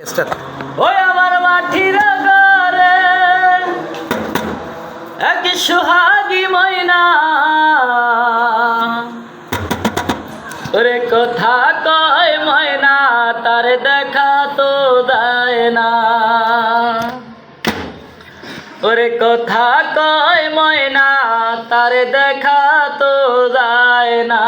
ওই আমার মাটির ঘরে এক সুহাগী ময়না। ওরে কথা কয় ময়না, তার দেখা তো দেয় না। ওরে কথা কয় ময়না, তার দেখা তো যায় না।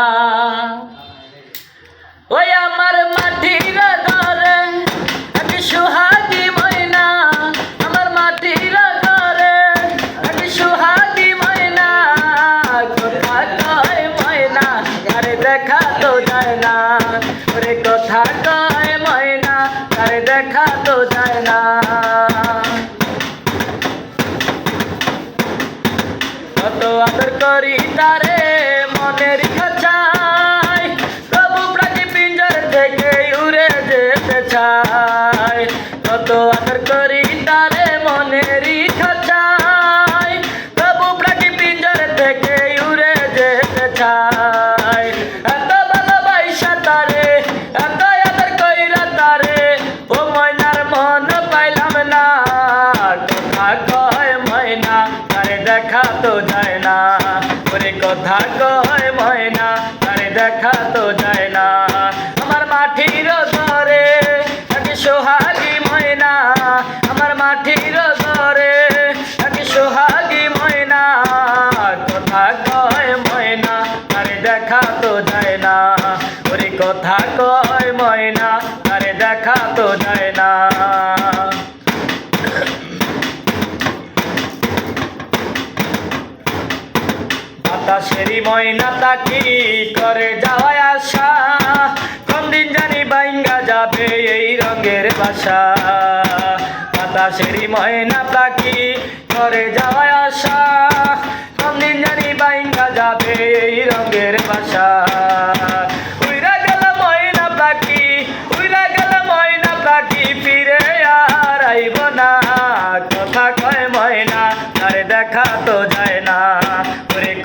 আদর করি তারে মনের খাঁচাই দেখা তো যায় না। আমার মাটির ঘরে নাকি সোহাগী ময়না। আমার মাটির ঘরে নাকি সোহাগী ময়না। কথা কয় ময়না, আরে দেখা তো যায় না। ওরে কথা কয় বাতাসেরই ময়না তাকি করে যাওয়ায় আশা। কোন দিন জানি বাইঙ্গা যাবে এই রঙের বাসা। বাতাসেরই ময়না তাকি করে যাওয়ায় আশা। কোন দিন জানি বাইঙ্গা যাবে এই রঙের বাসা। উইরা গেল ময়না পাখি উইরা গেল ময়না পাখি ফিরে আর না। কথা কয় ময়না, তারে দেখা তো যায় না।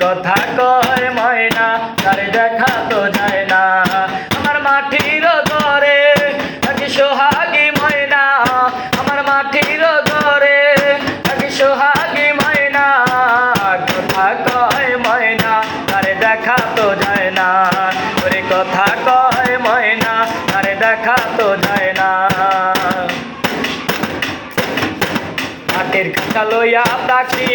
কথা কয় ময়না, তারে দেখা তো যায় না। আমার মাটির ঘরে এক সোহাগী ময়না, আমার মাটির ঘরে এক সোহাগী ময়না। কথা কয় ময়না, তারে দেখা তো যায় না। ওরে কথা কয় ময়না, তারে দেখা লইয়া ডাকি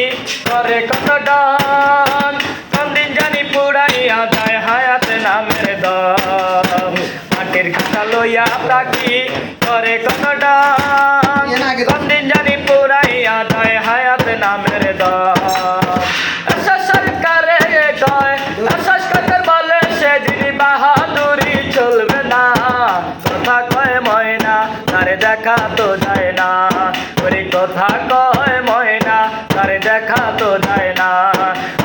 করে কত ডন কোনদিন জানি পুরাইয়া যায় হায়াত নামের দম। হাতের কাঁচা লইয়া ডাকি করে কত ডন কোনদিন জানি পুরাইয়া যায় হায়াত নামের দম। সরকারে কয় সরকার বলে সে যিনি বাহাদুরি চলবে না। কথা কয় ময়না তারে দেখা তো যায় না। ওরে কথা কয় ময়না দেখা তো যায় না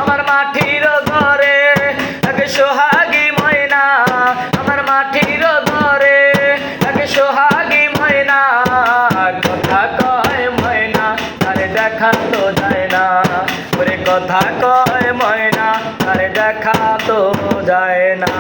আমার মাটির ঘরে এক সোহাগী ময়না আমার মাটির ঘরে এক সোহাগী ময়না কথা কয় ময়না তারে দেখা তো যায় না ওরে কথা কয় ময়না তারে দেখা তো যায় না